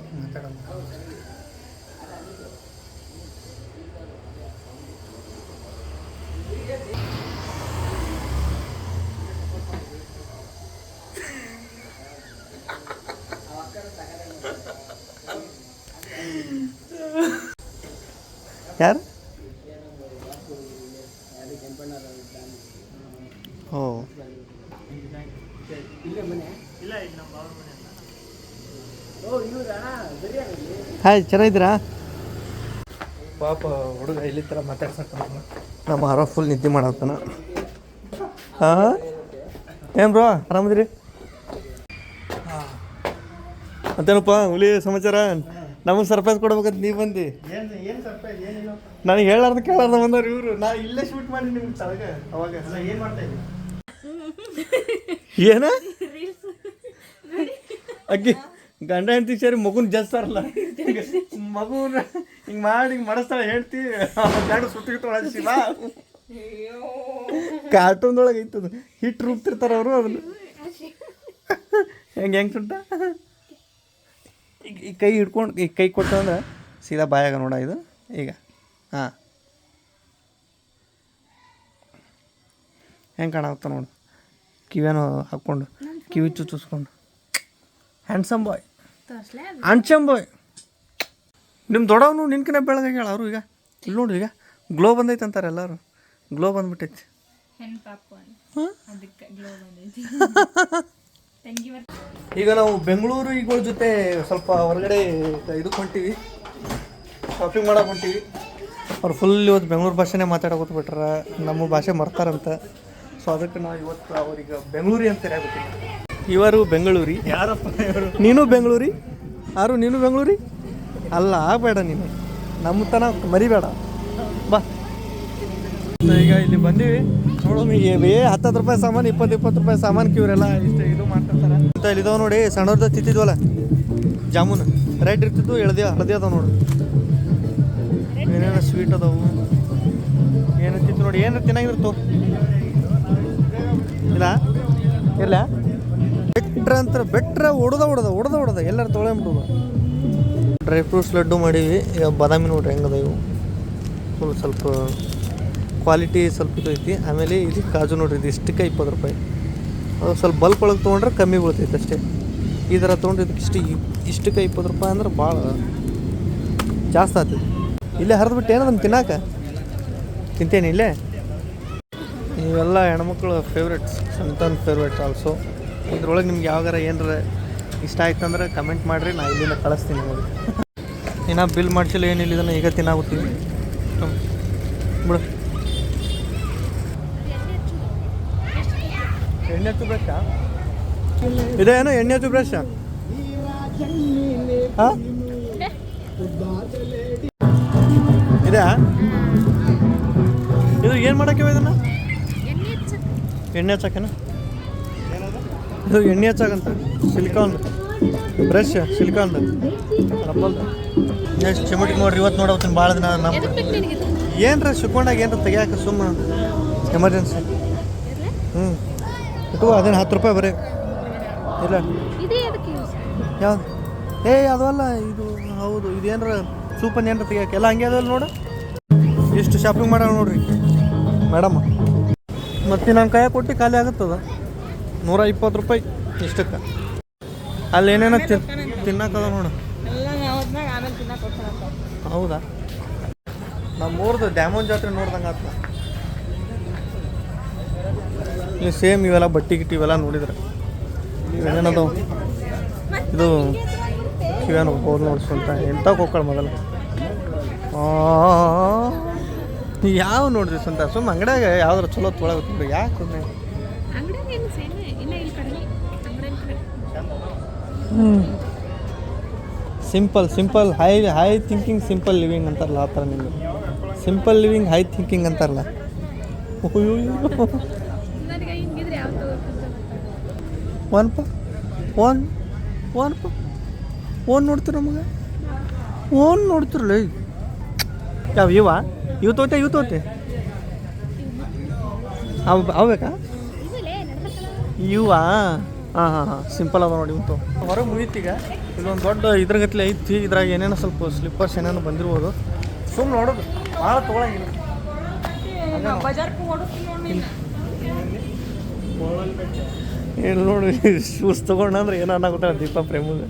ಯಾರು? ಓ. ಹಾಯ್ ಚೆನ್ನಾಗಿದ್ದೀರಾ? ಪಾಪ ಹುಡುಗ ಇಲ್ಲಿ ಥರ ಮಾತಾಡ್ಸಕ್ಕ ನಮ್ಮ ಆರ ಫುಲ್ ನಿದ್ದೆ ಮಾಡತ್ತಾನ ಹಾಂ? ಏನು ಬ್ರೋ ಆರಾಮದ್ರಿ? ಮತ್ತೇನಪ್ಪ ಹುಲಿ ಸಮಾಚಾರ? ನಮಗೆ ಸರ್ಪ್ರೈಸ್ ಕೊಡ್ಬೇಕಂತ ನೀವು ಬಂದು. ನನಗೆ ಹೇಳಾರ್ದು ಕೇಳಾರ್ದ ಬಂದವ್ರು ಇವರು. ನಾ ಇಲ್ಲೇ ಶೂಟ್ ಮಾಡಿ ನಿಮ್ಗೆ ಅವಾಗ. ಏನು ಮಾಡ್ತಾ ಏನ? ಅಕ್ಕಿ ಗಂಡ ಹೆಂಡತಿ ಸೇರಿ ಮಗುನ ಜಸ್ತಾರಲ್ಲ. ಮಗುನ ಹಿಂಗೆ ಮಾಡಿ ಹಿಂಗೆ ಮಾಡಿಸ್ತಾಳೆ ಹೇಳ್ತಿ. ಎರಡು ಸುತ್ತಿಗೆ ಶಿವ. ಕಾರ್ಟೂನ್ದೊಳಗೆ ಐತದ ಹಿಟ್ಟು ರೂಪ್ತಿರ್ತಾರ ಅವರು ಅದನ್ನ. ಹೆಂಗೆ ಹೆಂಗೆ ಸುಟ್ಟ ಈಗ ಈ ಕೈ ಹಿಡ್ಕೊಂಡು ಈ ಕೈ ಕೊಟ್ಟಂದ್ರೆ ಸೀದಾ ಬಾಯಾಗ ನೋಡ ಇದು. ಈಗ. ಹಾಂ. ಹೆಂಗೆ ಕಾಣಾಗುತ್ತ ನೋಡು. ಕಿವಿಯೇನೋ ಹಾಕ್ಕೊಂಡು ಕಿವಿ ಚುಚ್ಚಿಸ್ಕೊಂಡು. ಹ್ಯಾಂಡ್ಸಮ್ ಬಾಯ್ ಹ್ಯಾಂಡ್ಸಮ್ ಬಾಯ್ ನಿಮ್ಮ ದೊಡ್ಡವನು ನಿನ್ಕಿನ ಬೆಳಗಾಗ್ಯಾಳ ಅವರು ಈಗ. ಇಲ್ಲಿ ನೋಡ್ರಿ ಈಗ. ಗ್ಲೋ ಬಂದೈತೆ ಅಂತಾರೆ ಎಲ್ಲರೂ. ಗ್ಲೋ ಬಂದ್ಬಿಟ್ಟೈತಿ. ಈಗ ನಾವು ಹಾಂ? ಅದಕ್ಕೆ ಗ್ಲೋ ಬಂದೈತಿ. ತಂಗಿ ಬರ್ತ ಈಗ ನಾವು ಬೆಂಗಳೂರಿಗಳ ಜೊತೆ ಸ್ವಲ್ಪ ಹೊರಗಡೆ ಇದಕ್ಕೆ ಹೊಂಟೀವಿ ಶಾಪಿಂಗ್ ಮಾಡಕ್ಕೆ ಹೊಂಟೀವಿ. ಅವ್ರು ಫುಲ್ ಇವತ್ತು ಬೆಂಗಳೂರು ಭಾಷೆನೇ ಮಾತಾಡೋಕೆ ಬಿಟ್ರ ನಮ್ಮ ಭಾಷೆ ಮರ್ತಾರಂತ. ಸೊ ಅದಕ್ಕೆ ನಾವು ಇವತ್ತು ಅವ್ರಿಗೆ ಬೆಂಗಳೂರಿ ಅಂತ ಇವರು ಬೆಂಗಳೂರಿ. ಯಾರಪ್ಪ ಇವರು? ನೀನು ಬೆಂಗಳೂರಿ? ಯಾರು ನೀನು ಬೆಂಗಳೂರಿ? ಅಲ್ಲ ಆಗಬೇಡ ನೀನು. ನಮ್ಮ ತನ ಮರಿಬೇಡ. ಬಾ. ಈಗ ಇಲ್ಲಿ ಬಂದೀವಿ. ನೋಡೋಣ ಏ ಹತ್ತತ್ತು ರೂಪಾಯಿ ಸಾಮಾನು ಇಪ್ಪತ್ತು ಇಪ್ಪತ್ತು ರೂಪಾಯಿ ಸಾಮಾನು ಕಿವರೆಲ್ಲ ಇಷ್ಟ ಇದು ಮಾಡ್ತಿರ್ತಾರೆ. ಅಂತ ಇಲ್ಲಿದಾವ ನೋಡಿ ಸಣ್ಣವ್ರದ ತಿಂತಿದ್ವಲ್ಲ ಜಾಮೂನ್. ರೆಡ್ ಇರ್ತಿದ್ವು ಎಳ್ದಿ ಹಳದಿ ಅದಾವ ನೋಡಿ. ಏನೇನೋ ಸ್ವೀಟ್ ಅದಾವು. ಏನಂತಿತ್ತು ನೋಡಿ ಏನು ತಿನ್ನಾಗಿರ್ತು ಇಲ್ಲ? ಇಲ್ಲ? ಬೆಟ್ರ ಅಂತ ಬೆಟ್ರ ಹೊಡೆದ ಹೊಡೆದ ಹೊಡೆದ ಹೊಡೆದ ಎಲ್ಲರೂ ತೊಗೊಂಬಿಡುದು ಡ್ರೈ ಫ್ರೂಟ್ಸ್ ಲಡ್ಡು ಮಾಡೀವಿ ಈಗ ಬಾದಾಮಿ ನೋಡ್ರಿ ಹೆಂಗದ ಇವು ಫುಲ್ ಸ್ವಲ್ಪ ಕ್ವಾಲಿಟಿ ಸ್ವಲ್ಪ ಇದು ಐತಿ. ಆಮೇಲೆ ಇದು ಕಾಜು ನೋಡ್ರಿ, ಇದು ಇಷ್ಟಕ್ಕೆ ಇಪ್ಪತ್ತು ರೂಪಾಯಿ. ಅದು ಸ್ವಲ್ಪ ಬಲ್ಕ್ ಒಳಗೆ ತೊಗೊಂಡ್ರೆ ಕಮ್ಮಿ ಬೀಳ್ತೈತೆ ಅಷ್ಟೇ. ಈ ಥರ ತೊಗೊಂಡ್ರೆ ಇದಕ್ಕೆ ಇಷ್ಟು, ಇಷ್ಟಕ್ಕೆ ಇಪ್ಪತ್ತು ರೂಪಾಯಿ ಅಂದ್ರೆ ಭಾಳ ಜಾಸ್ತಿ ಆಗ್ತದೆ ಇಲ್ಲೇ ಹರಿದ್ಬಿಟ್ಟು ಏನದನ್ನು ತಿನ್ನಾಕ? ತಿಂತೇನೆ ಇಲ್ಲೇ? ಇವೆಲ್ಲ ಹೆಣ್ಮಕ್ಳು ಫೇವ್ರೇಟ್ಸ್ ಸಂತನ್ ಫೇವ್ರೆಟ್ ಆಲ್ಸೋ ಇದ್ರೊಳಗೆ ನಿಮ್ಗೆ ಯಾವಾಗಾರ ಏನಾರ ಇಷ್ಟ ಆಯ್ತು ಅಂದ್ರೆ ಕಮೆಂಟ್ ಮಾಡಿರಿ, ನಾ ಇಲ್ಲಿಂದ ಕಳಿಸ್ತೀನಿ ನಿಮಗೆ. ಇನ್ನು ಬಿಲ್ ಮಾಡ್ಸಿಲ್ಲ ಏನಿಲ್ಲ ಇದನ್ನು ಈಗ ತಿನ್ನಾಗುತ್ತೀವಿ. ಬಿಡು. ಎಣ್ಣೆ ಹಚ್ಚು ಬ್ರಷ್ ಇದೇನು ಎಣ್ಣೆ ಹಚ್ಚು ಬ್ರಷ್ ಹಾಂ ಇದಾ ಇದು ಏನು ಮಾಡಕ್ಕೆ ಇದನ್ನ ಎಣ್ಣೆ ಹಚ್ಚಕ್ಕೇನ ಇದು ಎಣ್ಣೆ ಹಚ್ಚಾಗಂತ ಸಿಲಿಕಾನ್. ಬ್ರಷ್ ಸಿಲಿಕಾನ್ ಎಷ್ಟು ಚಿಮಟಿ ನೋಡ್ರಿ ಇವತ್ತು ನೋಡೋತೀನಿ ಭಾಳ ದಿನ ನಮ್ಮ ಏನ್ರ ಶಿಕೊಂಡಾಗ ಏನ್ರ ತೆಗಿಯಾಕ ಸುಮ್ಮ ಎಮರ್ಜೆನ್ಸಿ ಹ್ಞೂ ಇಟ್ಟು ಅದೇನು ಹತ್ತು ರೂಪಾಯಿ ಬರೀ. ಇಲ್ಲ. ಯಾವ್ದು? ಏ ಅದಲ್ಲ ಇದು ಹೌದು ಇದೇನ್ರ ಸೂಪನ್ ಏನಾರ ತೆಗಿಯಾಕ. ಎಲ್ಲ ಹಂಗೆ ಅದಲ್ಲ ನೋಡು. ಇಷ್ಟು ಶಾಪಿಂಗ್ ಮಾಡೋಣ ನೋಡ್ರಿ. ಮೇಡಮ್. ಮತ್ತೆ ನಮ್ಮ ಕೈಯಾಗ ಕೊಟ್ಟು ಖಾಲಿ ಆಗುತ್ತದ. ನೂರ ಇಪ್ಪತ್ತು ರೂಪಾಯಿ ಇಷ್ಟಕ್ಕೆ. ಅಲ್ಲಿ ಏನೇನೋ ತಿನ್ ತಿನ್ನಕ್ಕದ ನೋಡು. ಹೌದಾ? ನಮ್ಮ ಊರ್ದು ಡ್ಯಾಮೋನ್ ಜಾತ್ರೆ ನೋಡ್ದಂಗೆ ಆತ ಇಲ್ಲಿ ಸೇಮ್ ಇವೆಲ್ಲ ಬಟ್ಟೆ ಗಿಟ್ಟಿ ಇವೆಲ್ಲ ನೋಡಿದ್ರೆ. ಏನೇನದು ಇದು ಇವೇನು ಹೋಗಿ ನೋಡ್ಸ್ಕೊಂತ ಎಂಥ ಕೊಕ್ಕಳ ಮೊದಲು. ಯಾವ ನೋಡಿದ್ರಿ ಸ್ವಂತ? ಸುಮ್ಮ ಅಂಗಡಿಯಾಗ ಯಾವ್ದಾರು ಚಲೋ ತೊಳಗುತ್ತೆ ಯಾಕೆ simple simple high high thinking simple living ಅಂತಾರಲ್ಲ ಆ ಥರ ನಿಮಗೆ. ಸಿಂಪಲ್ ಲಿವಿಂಗ್ ಹೈ ಥಿಂಕಿಂಗ್ ಅಂತಾರಲ್ಲ. ಒನ್ ಪ ಒನ್ ಒನ್ ಪ ಓನ್ ನೋಡ್ತೀರ ನಮಗೆ ಓನ್ ನೋಡ್ತಿರಲ್ಲ ಯಾವ ಇವ? ಇವು ತೋತೆ ಇವು ತೋತೆ? ಅವು ಅವು ಬೇಕಾ? ಇವ ಹಾಂ ಹಾಂ ಹಾಂ. ಸಿಂಪಲ್ ಅದ ನೋಡಿ ಇವಂತು ಹೊರಗೆ ಮುಗೀತೀಗ. ಇದೊಂದು ದೊಡ್ಡ ಇದ್ರಗತ್ಲೆ ಐತಿ ಇದ್ರಾಗ ಏನೇನೋ ಸ್ವಲ್ಪ ಸ್ಲಿಪ್ಪರ್ಸ್ ಏನೇನು ಬಂದಿರ್ಬೋದು. ಸುಮ್ಮನೆ ನೋಡೋದು. ಭಾಳ ತೊಗೊಳಂಗಿಲ್ಲ. ಏನು ನೋಡಿ ಶೂಸ್ ತೊಗೊಂಡಂದ್ರೆ ಏನಾಗುತ್ತೆ ದೀಪ ಪ್ರೇಮಿಗೆ.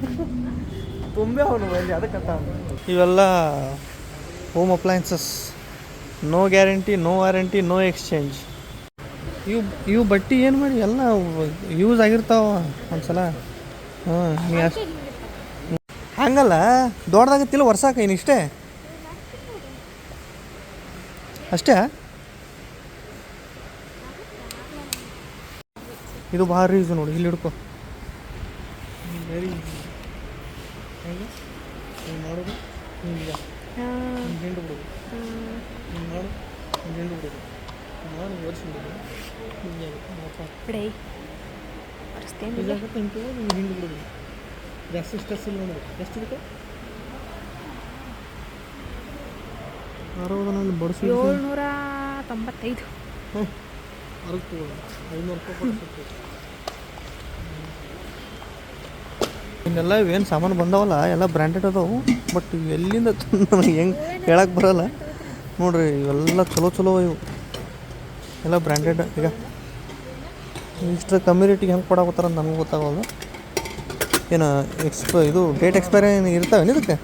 ತುಂಬೆ ಅವನು ಬಂದು ಅದಕ್ಕಂತ ಇವೆಲ್ಲ home appliances no guarantee no warranty no exchange ಇವು ಇವು ಬಟ್ಟೆ ಏನು ಮಾಡಿ ಎಲ್ಲ ಯೂಸ್ ಆಗಿರ್ತಾವ ಒಂದ್ಸಲ. ಹಾಂ ನೀ ಅಷ್ಟು ಹಂಗಲ್ಲ ದೊಡ್ಡದಾಗತ್ತಿಲ್ಲ ವರ್ಷಾಕ ಏನು ಇಷ್ಟೇ. ಅಷ್ಟೇ? ಇದು ಭಾರಿ ಇದು ನೋಡಿ ಇಲ್ಲಿ ಹಿಡ್ಕೊ. ವೆರಿ ಮಾಡೋದು ಹಿಂಗೆ ಹಿಂಗೆ ಹಿಂಡು ಬಿಡೋದು ಹಿಂಗೆ ಮಾಡು ಹಿಂಗೆ ಹಿಂಡು ಬಿಡೋದು ಮಾಡಿ ಆಗುತ್ತೆ ಮಾತ್ರ ಬಿಡೈ ಇದಾಗುತ್ತೆ ಹಿಂಗೆ ಬಿಡೋದು ಜಾಸ್ತಿ ಸ್ಟ್ರೆಸ್ ಇಲ್ಲ ನೋಡೋದು ಎಷ್ಟು ಇದಕ್ಕೆ ಅರವತ್ತು ಬಡಿಸಿ ಏಳ್ನೂರ ತೊಂಬತ್ತೈದು. ಅರವತ್ತು ಐನೂರು ರೂಪಾಯಿ ಇನ್ನೆಲ್ಲ ಇವೇನು ಸಾಮಾನು ಬಂದವಲ್ಲ ಎಲ್ಲ ಬ್ರ್ಯಾಂಡೆಡ್ ಅದಾವು. ಬಟ್ ಎಲ್ಲಿಂದ ತಂದು ನನಗೆ ಹೆಂಗೆ ಹೇಳಕ್ಕೆ ಬರಲ್ಲ. ನೋಡ್ರಿ ಇವೆಲ್ಲ ಚಲೋ ಚಲೋ ಇವು. ಎಲ್ಲ ಬ್ರ್ಯಾಂಡೆಡ್ ಈಗ. ಇಷ್ಟು ಕಮ್ಮಿ ರೇಟಿಗೆ ಹೆಂಗೆ ಕೊಡಾಕತ್ತಾರ ಅಂತ ನಮ್ಗೆ ಗೊತ್ತಾಗೋದು. ಏನು ಎಕ್ಸ್ಪ ಇದು ಡೇಟ್ ಎಕ್ಸ್ಪೈರ್ ಏನು ಇರ್ತಾವೆ ಇದಕ್ಕೆ?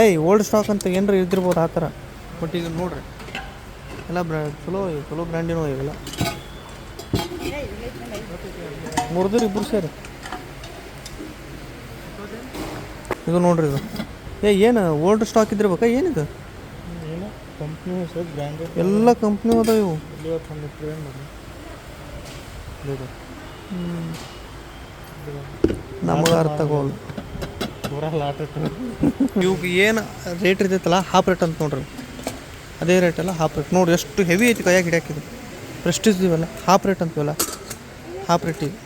ಏಯ್ ಓಲ್ಡ್ ಸ್ಟಾಕ್ ಅಂತ ಏನಾರ ಇದ್ದಿರ್ಬೋದು ಆ ಥರ. ಬಟ್ ಈಗ ನೋಡ್ರಿ. ಎಲ್ಲ ಬ್ರ್ಯಾಂಡ್ ಚಲೋ ಚಲೋ ಬ್ರ್ಯಾಂಡಿನೂ ಇವೆಲ್ಲ. ಮುರಿದ್ರಿ ಇಬ್ಬರು ಸೇರಿ. ಇದು ನೋಡ್ರಿ ಇದು. ಏ ಏನು ಓಲ್ಡ್ ಸ್ಟಾಕ್ ಇದ್ದಿರ್ಬೇಕಾ? ಏನಿದು? ಎಲ್ಲ ಕಂಪ್ನಿ ಅದಾವ ಇವು ಇವತ್ತು ಒಂದು ಟ್ರೇನ್ ಮಾಡಿ ಇದು ನಮಗೆ ಅರ್ಥ ಆಗೋಲ್ಲ. ಇವ್ಗೆ ಏನು ರೇಟ್ ಇರ್ತೈತಲ್ಲ ಹಾಫ್ ರೇಟ್ ಅಂತ ನೋಡ್ರಿ. ಅದೇ ರೇಟ್ ಅಲ್ಲ ಹಾಫ್ ರೇಟ್ ನೋಡ್ರಿ ಎಷ್ಟು ಹೆವಿ ಐತಿ ಕೈಯಾಗ ಹಿಡಿಯಾಕಿದೆ ಪ್ರೆಸ್ಟೀಜ್ ಇವಲ್ಲ ಹಾಫ್ ರೇಟ್ ಅಂತೀವಲ್ಲ ಹಾಫ್ ರೇಟಿಗೆ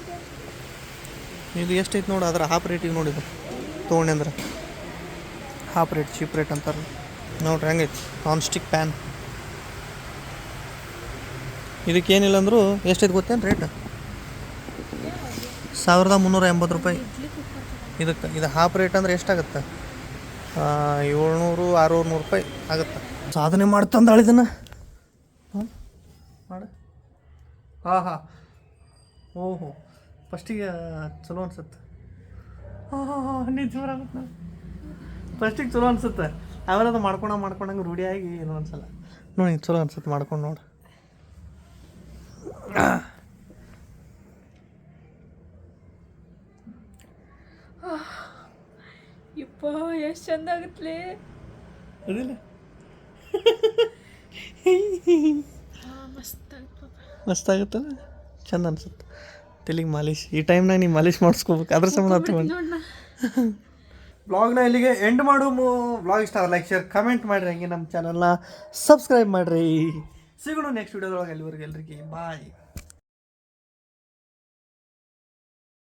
ಇದು ಎಷ್ಟೈತೆ ನೋಡಿ ಅದರ ಹಾಫ್ ರೇಟಿಗೆ ನೋಡಿದ್ದು ತೊಗೊಂಡೆ ಅಂದ್ರೆ. ಹಾಫ್ ರೇಟ್ ಚೀಪ್ ರೇಟ್ ಅಂತಾರೆ ನೋಡ್ರಿ ಹೆಂಗೈತಿ? ನಾನ್ ಸ್ಟಿಕ್ ಪ್ಯಾನ್ ಇದಕ್ಕೆ ಏನಿಲ್ಲ ಅಂದರೂ ಎಷ್ಟೈತೆ ಗೊತ್ತೇನು ರೇಟ್ ಸಾವಿರದ ಮುನ್ನೂರ ಎಂಬತ್ತು ರೂಪಾಯಿ. ಇದಕ್ಕೆ, ಇದು ಹಾಫ್ ರೇಟ್ ಅಂದ್ರೆ ಎಷ್ಟಾಗುತ್ತೆ? ಏಳ್ನೂರು, ಆರುನೂರು ನೂರು ರೂಪಾಯಿ ಆಗುತ್ತೆ. ಸಾಧನೆ ಮಾಡ್ತಂದಾಳ ಇದನ್ನು. ಮಾಡ. ಹಾಂ ಹಾಂ. ಓಹೋ ಫಸ್ಟಿಗೆ ಚಲೋ ಅನ್ಸುತ್ತೆ. ಹಾಂ ಹಾಂ ಹಾಂ ನಿಜ ಬರಾಗುತ್ತೆ ಫಸ್ಟಿಗೆ ಚಲೋ ಅನ್ಸುತ್ತೆ. ಆಮೇಲೆ ಅದು ಮಾಡ್ಕೊಂಡ, ಮಾಡ್ಕೊಂಡಂಗೆ ರೂಢಿಯಾಗಿ ಏನು ಅನ್ಸಲ್ಲ. ನೋಡಿ, ಚಲೋ ಅನ್ಸುತ್ತೆ, ಮಾಡ್ಕೊಂಡು ನೋಡಿ. ಯಪ್ಪ ಎಷ್ಟು ಚಂದ ಆಗತ್ಲೆ. ಅದಿಲ್ಲ. ಮಸ್ತ್ ಮಸ್ತ್ ಆಗುತ್ತಲ್ಲ? ಚಂದ ಅನ್ಸುತ್ತೆ. ತಲೆಗೆ ಮಾಲಿಶ್. ಈ ಟೈಮ್ನಾಗ ನೀವು ಮಾಲಿಶ್ ಮಾಡಿಸ್ಕೋಬೇಕು. ಅದ್ರ ಸಂಬಂಧ ಬ್ಲಾಗ್ನ ಇಲ್ಲಿಗೆ ಎಂಡ್ ಮಾಡು ಬ್ಲಾಗ್ ಇಷ್ಟ ಲೈಕ್ ಶೇರ್ ಕಮೆಂಟ್ ಮಾಡಿರಿ. ಹಂಗೆ ನಮ್ಮ ಚಾನಲ್ನ ಸಬ್ಸ್ಕ್ರೈಬ್ ಮಾಡಿರಿ. ಸಿಗೋಣ ನೆಕ್ಸ್ಟ್ ವಿಡಿಯೋದೊಳಗೆ ಎಲ್ಲಿವರೆಗೆ ಎಲ್ರಿಗೆ ಬಾಯ್